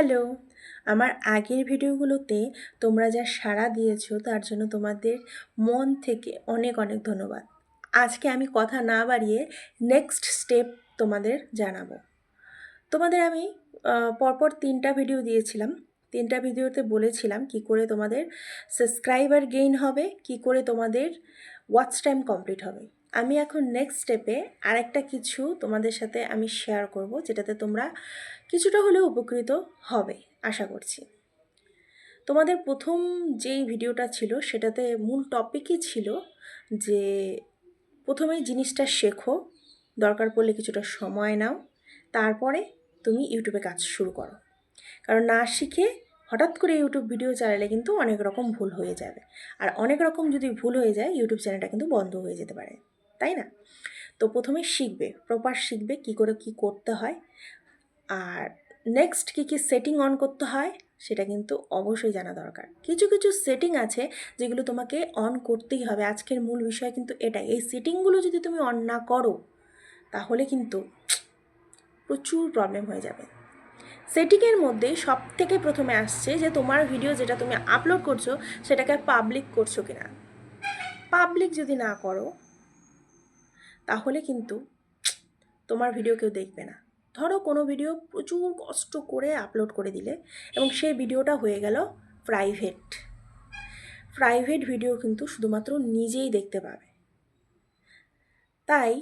Hello, আমার আগের ভিডিওগুলোতে তোমরা যা সাড়া দিয়েছ তার জন্য তোমাদের মন থেকে অনেক অনেক ধন্যবাদ। আজকে আমি কথা না বাড়িয়ে নেক্সট স্টেপ তোমাদের জানাব। তোমাদের আমি পরপর তিনটা ভিডিও দিয়েছিলাম। তিনটা ভিডিওতে বলেছিলাম কি করে তোমাদের সাবস্ক্রাইবার গেইন হবে, কি করে তোমাদের ওয়াচ টাইম কমপ্লিট হবে। আমি এখন নেক্সট স্টেপে আরেকটা কিছু তোমাদের সাথে আমি শেয়ার করব, যেটাতে তোমরা কিছুটা হলেও উপকৃত হবে, আশা করছি। তোমাদের প্রথম যেই ভিডিওটা ছিল, সেটাতে মূল টপিকই ছিল যে প্রথমে জিনিসটা শেখো, দরকার পড়লে কিছুটা সময় নাও, তারপরে তুমি ইউটিউবে কাজ শুরু করো। কারণ না শিখে হঠাৎ করে ইউটিউব ভিডিও চালালে কিন্তু অনেক রকম ভুল হয়ে যাবে। আর অনেক রকম যদি ভুল হয়ে যায়, ইউটিউব চ্যানেলটা কিন্তু বন্ধ হয়ে যেতে পারে। তাই না? তো প্রথমে শিখবে প্রপার শিখবে কি করে কি করতে হয়। আর নেক্সট কী কী সেটিং অন করতে হয়, সেটা কিন্তু অবশ্যই জানা দরকার। কিছু কিছু সেটিং আছে যেগুলো তোমাকে অন করতেই হবে। আজকের মূল বিষয় কিন্তু এটাই। এই সেটিংগুলো যদি তুমি অন না করো, তাহলে কিন্তু প্রচুর প্রবলেম হয়ে যাবে। সেটিংয়ের মধ্যে সব থেকে প্রথমে আসছে যে তোমার ভিডিও যেটা তুমি আপলোড করছ, সেটাকে পাবলিক করছ কিনা। পাবলিক যদি না করো তাহলে কিন্তু তোমার ভিডিও কেউ দেখবে না। ধরো কোনো ভিডিও প্রচুর কষ্ট করে আপলোড করে দিলে এবং সেই ভিডিওটা হয়ে গেল প্রাইভেট প্রাইভেট ভিডিও কিন্তু শুধুমাত্র নিজেই দেখতে পাবে। তাই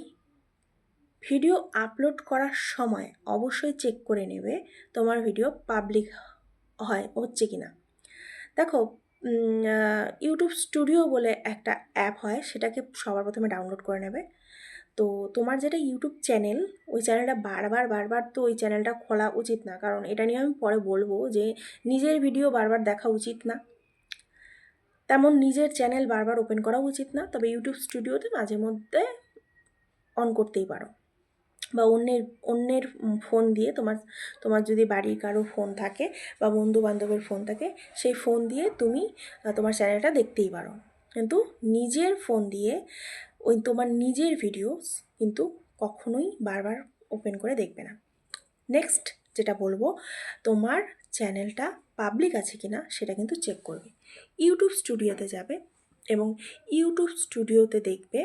ভিডিও আপলোড করার সময় অবশ্যই চেক করে নেবে তোমার ভিডিও পাবলিক হয়, হচ্ছে কি না দেখো ইউটিউব স্টুডিও বলে একটা অ্যাপ হয়, সেটাকে সবার প্রথমে ডাউনলোড করে নেবে। তো তোমার যেটা ইউটিউব চ্যানেল ওই চ্যানেলটা বারবার বারবার তো ওই চ্যানেলটা খোলা উচিত না। কারণ এটা নিয়ে আমি পরে বলব যে নিজের ভিডিও বারবার দেখা উচিত না। তেমন নিজের চ্যানেল বারবার ওপেন করা উচিত না, তবে ইউটিউব স্টুডিওতে মাঝে মধ্যে অন করতেই পারো। বা অন্যের অন্যের ফোন দিয়ে তোমার তোমার যদি বাড়ির কারও ফোন থাকে বা বন্ধু বান্ধবের ফোন থাকে, সেই ফোন দিয়ে তুমি তোমার চ্যানেলটা দেখতেই পারো। কিন্তু নিজের ফোন দিয়ে ওই তোমার নিজের ভিডিওস কিন্তু কখনোই বারবার ওপেন করে দেখবে না। নেক্সট যেটা বলব, তোমার চ্যানেলটা পাবলিক আছে কি না সেটা কিন্তু চেক করবে। ইউটিউব স্টুডিওতে যাবে এবং ইউটিউব স্টুডিওতে দেখবে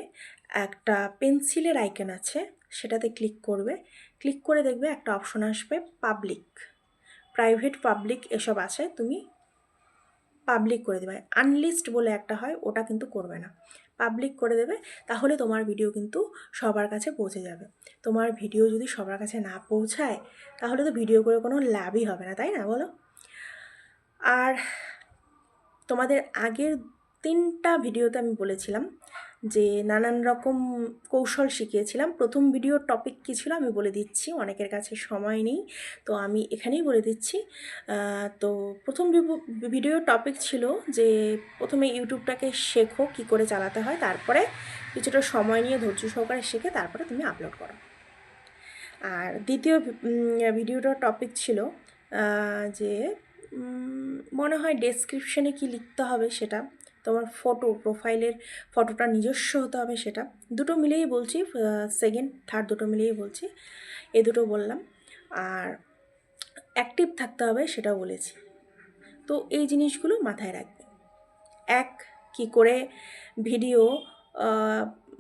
একটা পেন্সিলের আইকন আছে, সেটাতে ক্লিক করবে। ক্লিক করে দেখবে একটা অপশন আসবে পাবলিক প্রাইভেট পাবলিক এসব আছে, তুমি পাবলিক করে দেবে। আনলিস্ট বলে একটা হয়, ওটা কিন্তু করবে না। পাবলিক করে দেবে, তাহলে তোমার ভিডিও কিন্তু সবার কাছে পৌঁছে যাবে। তোমার ভিডিও যদি সবার কাছে না পৌঁছায়, তাহলে তো ভিডিও করে কোনো লাভই হবে না, তাই না বলো? আর তোমাদের আগের তিনটা ভিডিওতে আমি বলেছিলাম যে নানান রকম কৌশল শিখিয়েছিলাম। প্রথম ভিডিওর টপিক কী ছিল আমি বলে দিচ্ছি, অনেকের কাছে সময় নেই। তো আমি এখানেই বলে দিচ্ছি। তো প্রথম ভিডিওর টপিক ছিল যে প্রথমে ইউটিউবটাকে শেখো, কী করে চালাতে হয়, তারপরে কিছুটা সময় নিয়ে ধৈর্য সহকারে শেখে তারপরে তুমি আপলোড করো। আর দ্বিতীয় ভিডিওটার টপিক ছিল যে মনে হয় ডেসক্রিপশনে কি লিখতে হবে সেটা। তোমার ফটো প্রোফাইলের ফটোটা নিজস্ব হতে হবে সেটা। দুটো মিলেই বলছি সেকেন্ড থার্ড দুটো মিলেই বলছি, এ দুটো বললাম। আর অ্যাক্টিভ থাকতে হবে সেটাও বলেছি। তো এই জিনিসগুলো মাথায় রাখবে। এক, কি করে ভিডিও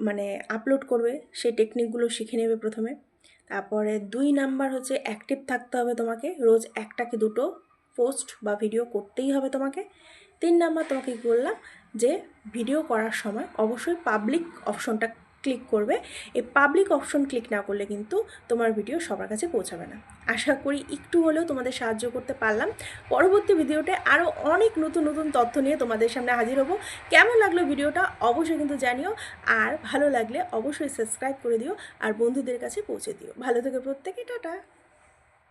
মানে আপলোড করবে, সেই টেকনিকগুলো শিখে নেবে প্রথমে। তারপরে দুই নাম্বার হচ্ছে অ্যাক্টিভ থাকতে হবে তোমাকে। রোজ একটা কি দুটো পোস্ট বা ভিডিও করতেই হবে তোমাকে। তিন নাম্বার তোমাকে কী বললাম যে ভিডিও করার সময় অবশ্যই পাবলিক অপশনটা ক্লিক করবে। এই পাবলিক অপশন ক্লিক না করলে কিন্তু তোমার ভিডিও সবার কাছে পৌঁছাবে না। আশা করি একটু হলেও তোমাদের সাহায্য করতে পারলাম। পরবর্তী ভিডিওতে আরও অনেক নতুন নতুন তথ্য নিয়ে তোমাদের সামনে হাজির হব। কেমন লাগল ভিডিওটা অবশ্যই কিন্তু জানিও। আর ভালো লাগলে অবশ্যই সাবস্ক্রাইব করে দিও। আর বন্ধুদের কাছে পৌঁছে দিও। ভালো থেকে প্রত্যেকে, টাটা।